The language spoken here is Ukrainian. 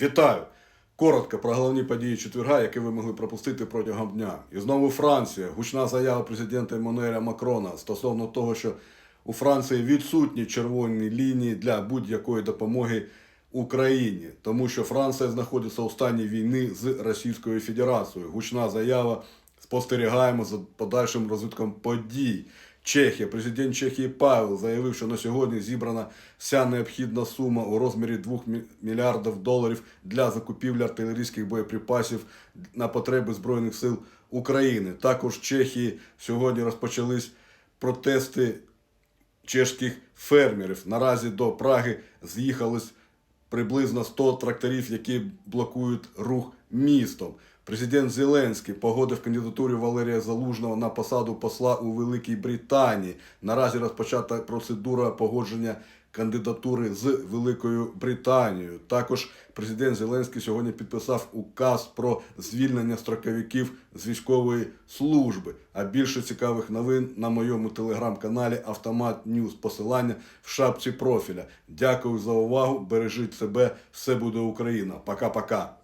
Вітаю! Коротко про головні події четверга, які ви могли пропустити протягом дня. І знову Франція. Гучна заява президента Еммануеля Макрона стосовно того, що у Франції відсутні червоні лінії для будь-якої допомоги Україні, тому що Франція знаходиться у стані війни з Російською Федерацією. Гучна заява. Спостерігаємо за подальшим розвитком подій. Чехія, президент Чехії Павел заявив, що на сьогодні зібрана вся необхідна сума у розмірі 2 мільярдів доларів для закупівлі артилерійських боєприпасів на потреби Збройних сил України. Також в Чехії сьогодні розпочались протести чешських фермерів. Наразі до Праги з'їхались приблизно 100 тракторів, які блокують рух містом. Президент Зеленський погодив кандидатуру Валерія Залужного на посаду посла у Великій Британії. Наразі розпочата процедура погодження кандидатури з Великою Британією. Також президент Зеленський сьогодні підписав указ про звільнення строковиків з військової служби. А більше цікавих новин на моєму телеграм-каналі Автомат Ньюз. Посилання в шапці профіля. Дякую за увагу. Бережіть себе. Все буде Україна. Пока-пока.